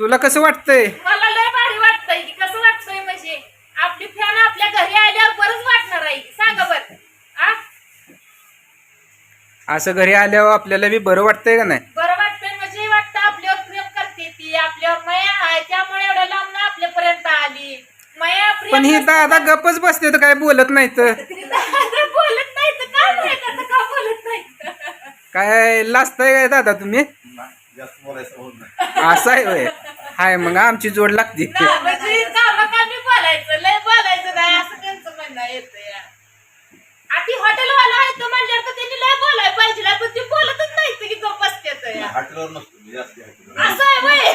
तुला कसं वाटतंय? मला लय भारी वाटतंय की कसं वाटतंय म्हणजे? आपली फॅन आपल्या घरी आल्यावर बरंच वाटणार आहे की. सांगा बर. आ? असं घरी आल्यावर आपल्याला बी बरं वाटतंय का नाही? बरं वाटतंय म्हणजे वाटतं आपल्यावर प्रेम करते ती. आपल्यावर माया आहे त्यामुळे एवढ्या लांब आपल्यापर्यंत आली. माया प्रेम पण ही दादा गपच बसते तर काय बोलत नाही तर दादा बोलत नाही तर आता का बोलत नाही काय लाजताय काय दादा तुम्ही? जास्त बोलायचं होत नाही. असं आहे होय. हाय मग आमची जोड लागते. ना, म्हणजे कामाकामी बोलायचं? लय बोलायचं नाही असं त्यांचं म्हणणं येतं या आधी हॉटेलवाला आहे तर म्हणल्यावर तर त्यांनी लय पाहिजे पण ती बोलतच नाही की गप्प असत्यात या हॉटेलवर नसतो मी जास्त हॉटेलवर. असं आहे वय.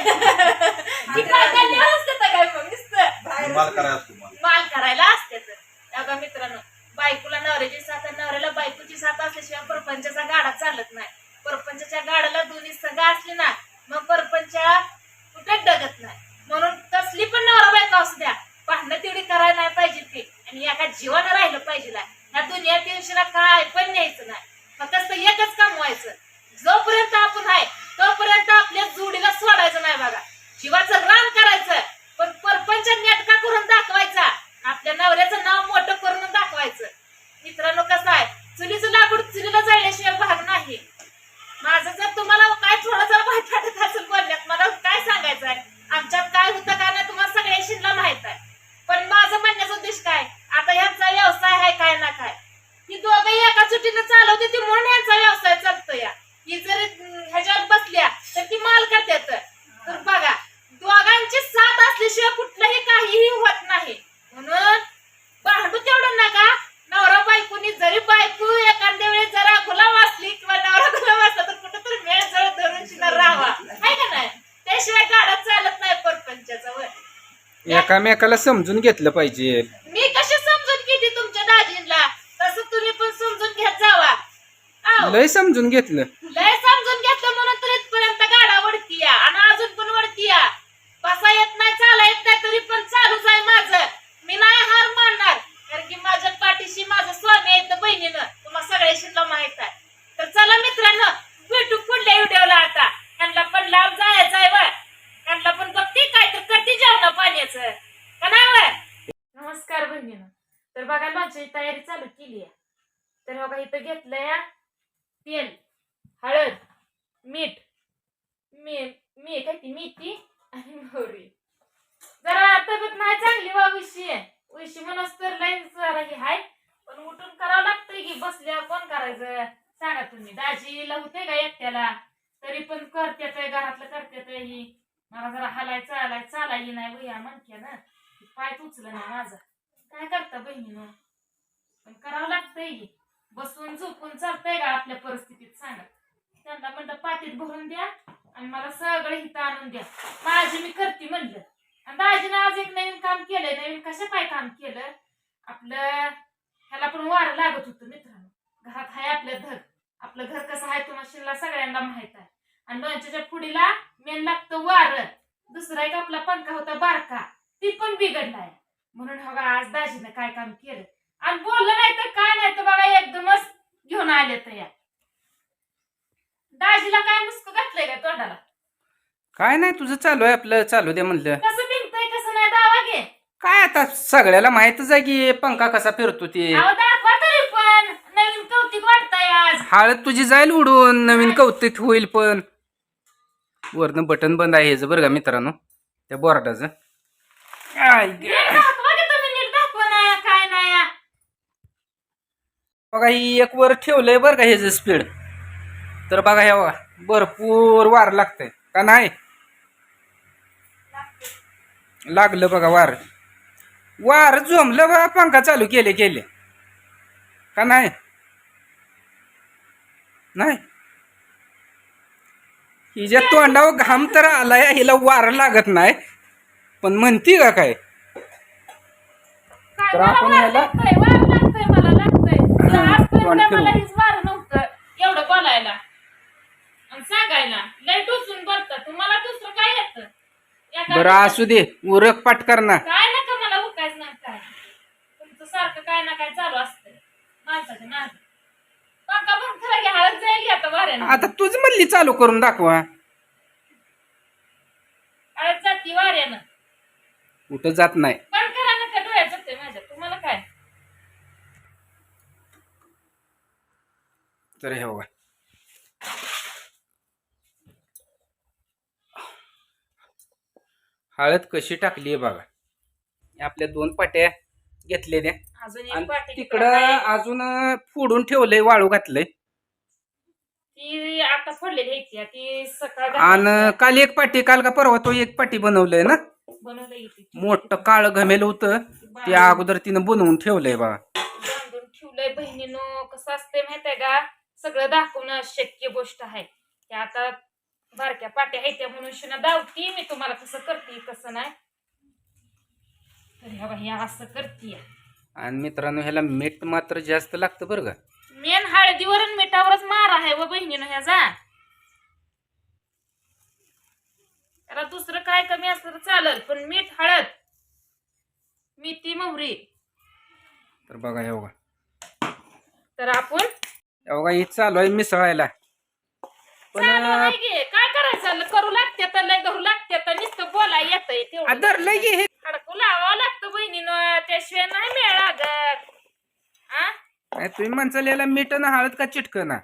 ती काय कल्याण असते. तर काय मग? नुसतं. माल करायला असतो माल. माल करायला असते तर बघा मित्रांनो बायकोला नवऱ्याची साथ आणि नवऱ्याला बायकोची साथ असल्याशिवाय परपंचाचा गाडा चालत नाही परपंचाच्या गाडाला दोन्ही सगळं असले ना मग परपंचा कुठेच डगत नाही म्हणून कसली पण नवरा बायको असू द्या भांडणं तेवढी करायला नाही पाहिजे ती आणि एका जीवानं राहिलं पाहिजे ह्या दुनिया दिवशीला काय पण न्यायचं नाही फक्त असं एकच कमवायचं जोपर्यंत आपण आहे तोपर्यंत आपल्या जोडीला सोडायचं नाही बघा जीवाचं रान करायचं पण परपंच नेटका करून दाखवायचा आपल्या नवऱ्याचं नाव मोठं करून दाखवायचं मित्रांनो कसं आहे चुलीचं लाकूड चुलीला जाळल्याशिवाय भाग नाही माझं जर तुम्हाला काय थोडं जर वाईट वाटत असेल बोलण्यात मला काय सांगायचं आहे आमच्यात काय होतं का नाही तुम्हाला सगळ्यांशीला माहीत आहे पण माझं म्हणण्याचा उद्देश काय आता यांचा व्यवसाय आहे काय ना काय ही दोघंही एका चुटीनं चालवते ती म्हणून यांचा व्यवसाय चालतो या ही जर अं, ह्याच्यावर बसल्या तर ती माल करतात तर बघा दोघांची साथ असल्याशिवाय कुठलंही काहीही होत नाही म्हणून भांडू तेवढं नका नवरा बायकोनी जरी बायको एखाद्या वेळेस जरा गुलाम असली किंवा नवरा गुलाम असला तर कुठं तरी मेळ जळ धरून शिना राहावा आहे का नाही त्याशिवाय गाडा चालत नाही परपंचाचा वर एकामेकाला समजून घेतलं पाहिजे. मी कशी समजून घेते तुमच्या दाजींना? तसं तुम्ही पण समजून घेत जावा. आव. लय समजून घेतलं लय समजून घेतलं म्हणून तर इथपर्यंत गाडा वडती या आणि अजून पण वडती या बसा येत नाही चाला येत नाही तरी पण चालूच आहे माझं मी नाही हार मानणार कारण की माझ्या पाठीशी माझं स्वामी आहे तर बहिणीनं तुम्हाला सगळ्याशीला माहीत आहे तर चला मित्रांनो भेटू पुढल्या व्हिडिओला आता त्यांना पण लांब जायचं आहे वर त्यांना पण बघते काय तर करते जेवणा पाण्याचं का नाही वर नमस्कार बहिणीनं तर बघा तयारी चालू केली आहे. तर बघा इथं घेतलंय तेल हळद मीठ मी मी काय ती मेथी आणि मोहरी. जरा तब्येत नाही चांगली वा उशी आहे. उशी म्हणूनच तर लाईन जरा ही हाय पण उठून करावं लागतंय की बसल्या कोण करायचं? सांगा तुम्ही. दाजीला होते का एकट्याला? तरी पण करत्यात घरातलं करत्यात ही. मला जरा हलाय चालाय चालाय नाही भैया म्हणते ना. पाय उचलं ना माझा. काय करता बहिणीनं? पण करावं लागतंय हे. बसून झोपून चालतंय का आपल्या परिस्थितीत सांगा. त्यांना म्हणलं पाटीत भरून द्या आणि मला सगळं हिथं आणून द्या. माझी मी करते म्हणलं. आणि दाजीनं आज एक नवीन काम केलंय. नवीन कशा पाय काम केलं? आपलं ह्याला पण वारं लागत होतं मित्रांनो. घरात आहे आपलं घर आपलं घर कसं आहे तुम्हाला शिल्ला सगळ्यांना माहीत आहे. आणि लोणच्याच्या पुढीला मेन लागतं वारं. दुसरा एक आपला पंखा होता बारका. ती पण बिघडलाय. म्हणून हवा आज दाजीनं काय काम केलं? आणि बोललं नाही तर काय नाही तर बघा एकदमच घेऊन आले तर या. दाजीला काय मुस्क घातलंय का तोंडाला? काय नाही तुझं चालू आहे आपलं चालू दे म्हणलं. कसं कसं नाही दावा घे. काय आता सगळ्याला माहितच आहे की पंखा कसा फिरतो ते. अहो दाखवा तरी पण नवीन कौतिक वाटतंय आज. हळद तुझी जाईल उडून नवीन कौतिक होईल पण. वरनं बटन बंद आहे ह्याचं बरं का मित्रांनो? त्या बोर्डाचं. आय ग. नीट दाखवा की तुम्ही नीट दाखवा ना काय नाही बघा ही एक वर ठेवलंय बरं का ह्याचं स्पीड तर बघा ह्या बघा भरपूर वार लागतंय. का नाही? लागलं बघा वार. वार जमलं बघा पंखा चालू केले केले. का नाही? नाही? हिच्या तोंडावर घाम तर आलाय हिला वार लागत नाही. पण म्हणती का काय? तर आपण याला ह्याला- मला. हेच नव्हतं एवढं बोलायला. आणि सांगायला लय टोचून बोलता. तुम्हाला दुसरं काय येतं? बरं असू दे. उरक पाठ कर ना काय नका मला उकायच नाही काय? तुमचं सारखं काय ना काय चालू असतंय. माणसाच्या नाद. पंखा पण खरं घ्या. हळद जाईल आता वाऱ्यानं. आता तुझ मधली चालू करून दाखवा. हळद की वाऱ्यानं. कुठं जात नाही पण करा नका डोळ्यात जाते माझ्या तुम्हाला काय तर हे बघा. हळद कशी टाकली आहे बघा. आपल्या दोन पाट्या घेतलेल्या. आणि तिकडं अजून फोडून ठेवलंय वाळू घातलंय. आणि काल एक पाटी काल का परवा तो एक पाटी बनवलंय ना? मोठं काळ घमेल होतं. ते अगोदर तिनं बनवून ठेवलंय बघा. बांधून ठेवलंय. बहिणीनं कसं असतंय माहितीये का? सगळं दाखवणं शक्य गोष्ट आहे. ते आता बारक्या पाट्या आहेत त्या म्हणून शिना दावती मी तुम्हाला कसं करते कसं नाही. तर ह्या असं करते आणि मित्रांनो ह्याला मीठ मात्र जास्त लागतं बरं का? मेन हळदीवर आणि मिठावरच मार आहे व बहिणीनं ह्याचा. त्याला दुसरं काय कमी असलं तर चालेल पण मीठ हळद मेथी मोहरी. तर बघा हे बघा. तर आपण बघा हे चालू आहे मिसळायला पण चालू आहे की. काय करायचं? करू लागते तर लय करू लागते तर नुसतं बोला येतंय तेवढं. धरलंय की हे. खडकू लावावं लागतं बहिणीनं. त्याशिवाय नाही मेळ लागत. आ? नाही, तुम्ही म्हणचाल याला मीठ आणि हळद का चिटक ना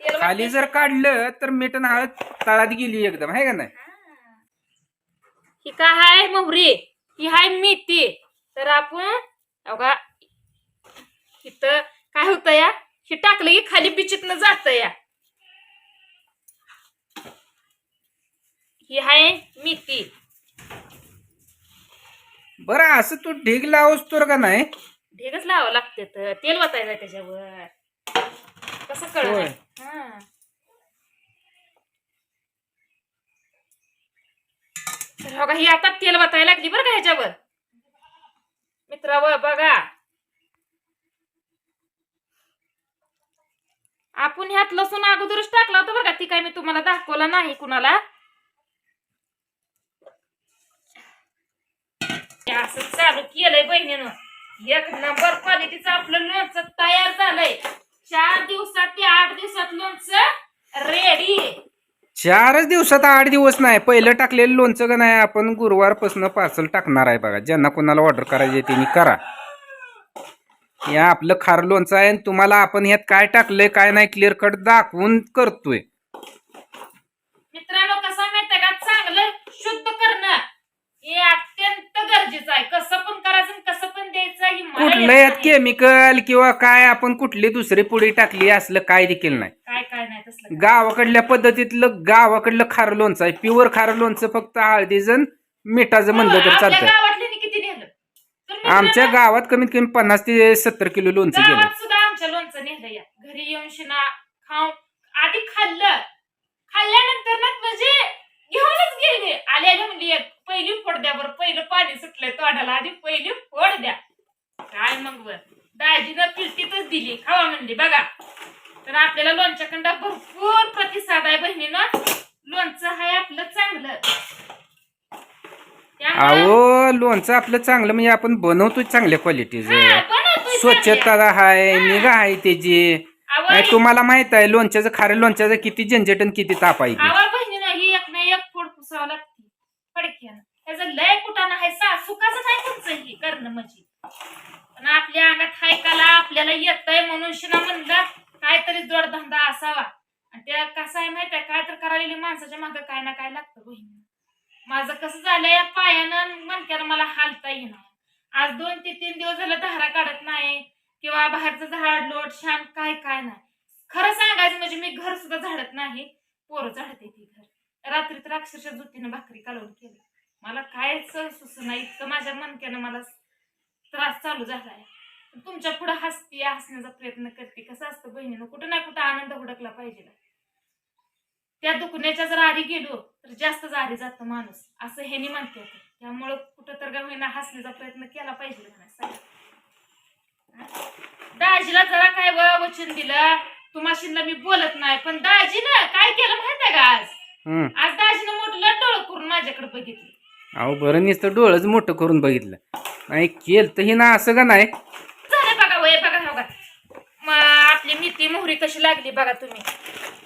तेल खाली जर काढलं तर मीठ आणि हळद तळात गेली एकदम आहे का नाही? ही. काय हाय मोहरी? ही हाय मेथी. तर आपण बघा इथं काय होतं या? हे टाकलं की खाली बिचितनं जात या. ही हाय मेथी बरं असं तू ढीग लावस तर का नाही? ढेगच लावावं लागते तर. तेल वाचायचं त्याच्यावर. कसं होय. कळ हा. तर बघा ही आता तेल वाचायला लागली बरं का ह्याच्यावर? मित्रावर बघा. आपण ह्यात लसूण अगोदरच टाकला होता बरं का. ती काय मी तुम्हाला दाखवला नाही कुणाला. असं चालू केलंय बहिणीनं. एक नंबर क्वालिटीचं आपलं लोणचं तयार झालंय. चार दिवसात ते आठ दिवसात लोणचं रेडी चारच दिवसात आठ दिवस नाही. पहिलं टाकलेलं लोणचं का नाही आपण गुरुवारपासून पार्सल टाकणार आहे बघा. ज्यांना कोणाला ऑर्डर करायची त्यांनी करा. या आपलं खार लोणचं आहे आणि तुम्हाला आपण ह्यात काय टाकलंय काय नाही क्लिअर कट दाखवून करतोय. मित्रांनो कसं माहितीये का? चांगलं शुद्ध करणं हे अत्यंत गरजेचं आहे. कसं पण करायचं आणि कसं पण द्यायचं ही मला कुठलं येत नाही. केमिकल किंवा काय आपण कुठली दुसरी पुडी टाकली असलं काय देखील नाही. काय काय नाही तसलं काय. गावाकडल्या पद्धतीतलं गावाकडलं खार लोणचं आहे. प्युअर खार लोणचं फक्त हळदीचं मिठाचं म्हणलं तर हो, आपल्या चालतं गावातल्यानी किती नेलं तर मित्रांनो, आमच्या गावात कमीत कमी पन्नास ते सत्तर किलो लोणचं गेलं. गावात सुद्धा आमच्या लोणचं नेलं या. घरी येऊन शिना खाऊन आधी खाल्लं. खाल्ल्यानंतर ना म्हणजे घेऊनच गेले. आले आले म्हणली "एक पहिली फोड द्या बरं. पहिलं पाणी सुटलंय तोंडाला. आधी पहिली फोड द्या. काय मग बर? दाजीनं पिलटीतच दिली. खावा म्हणली बघा. तर आपल्याला लोणच्याकडं भरपूर प्रतिसाद आहे बहिणीनं. लोणचं आहे आपलं चांगलं. अहो लोणचं आपलं चांगलं म्हणजे आपण बनवतोय चांगल्या क्वालिटीचं. स्वच्छता आहे निगा आहे त्याची. तुम्हाला माहीत आहे लोणच्याचं खाऱ्या लोणच्याचं किती झंझट आणि किती ताप आहे म्हणजे. आपल्या अंगात हाय काला आपल्याला येतंय म्हणून शिना म्हणलं काहीतरी जोडधंदा असावा. आणि त्या कसं आहे माहिती आहे? काय तर करायला माणसाच्या मागं काय ना काय लागतं बहिणी माझं कसं झालंय या पायानं मणक्यानं मला हालता येणार आज दोन ते तीन दिवस झालं धारा काढत नाही किंवा बाहेरचं झाड लोट शान काय काय नाही. खरं सांगायचं म्हणजे मी घर सुद्धा झाडत नाही पोरं झाडते ती घर. रात्री तर अक्षरशः जुतीनं भाकरी कालवून केली. मला कायच सुचना इतकं माझ्या मनक्यानं मला त्रास चालू झालाय. तुमच्यापुढे हसती हसण्याचा प्रयत्न करते. कसं असतं बहिणीनं कुठं ना कुठं आनंद हुडकला पाहिजे त्या दुखण्याच्या जर आरी गेलो तर जास्तच आरी जातं माणूस. असं ह्यानी म्हणते त्यामुळं कुठं तर होईना हसण्याचा प्रयत्न केला पाहिजे. हा? दाजीला जरा काय वचन दिलं तुम्हाशीला मी बोलत नाही पण दाजीनं काय केलं माहितीये का आज. आज दाजीनं मोठं डोळ करून माझ्याकडे बघितलं. अहो बरं नुसतं डोळंच मोठं करून बघितलं. नाही केलं तर ही ना असं का नाही? झालं बघा वय बघा हो बघा. आपली मेथी मोहरी कशी लागली बघा तुम्ही.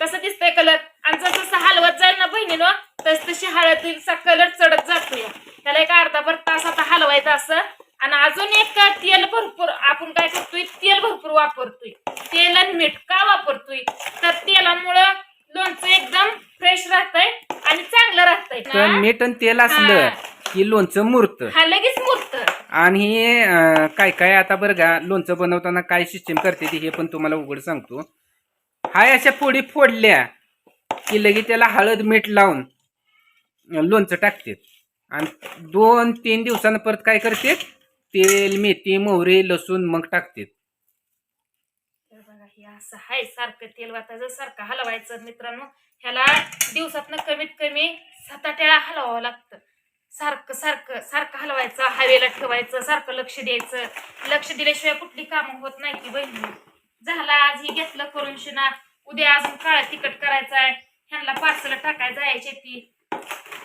तसं दिसतंय कलर आणि जसं जसं हलवत जाईल ना बहिणीनं तस तशी हळदीचा कलर चढत जातोय. त्याला एक अर्धा भर तास आता हलवायचं असं. आणि अजून एक तेल भरपूर आपण काय करतोय? तेल भरपूर वापरतोय. तेल आणि मीठ का वापरतोय? तर तेलामुळं लोणचं एकदम फ्रेश राहतंय आणि चांगलं राहतंय मीठ आणि तेल असलं की लोणचं मुरतं. हा लगेच मुरत. आणि काय काय आता बरं का लोणचं बनवताना काय सिस्टीम करते ती हे पण तुम्हाला उघड सांगतो. हाय अशा पोळी फोडल्या की लगे त्याला हळद मीठ लावून लोणचं टाकते. आणि दोन तीन दिवसानं परत काय करते? तेल मेथी मोहरी लसूण मग टाकते. बघा हे असं आहे सारखं तेल वाचायचं सारखं हलवायचं मित्रांनो. ह्याला दिवसातनं कमीत कमी सात आठ वेळा हलवावं लागतं. सारखं सारखं सारखं हलवायचं हवेला ठेवायचं सारखं लक्ष द्यायचं. लक्ष दिल्याशिवाय कुठली कामं होत नाही की बहिणी. झाला आज ही घेतलं करून शिना. उद्या अजून काळा तिकट करायचं आहे ह्यांना पार्सल टाकायचं आहे शेती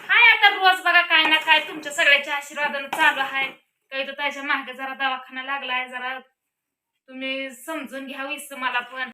हाय आता रोज बघा काय ना काय तुमच्या सगळ्याच्या आशीर्वादानं चालू आहे. काही तर त्याच्यामागे जरा दवाखाना लागलाय जरा तुम्ही समजून घ्यावीस मला पण.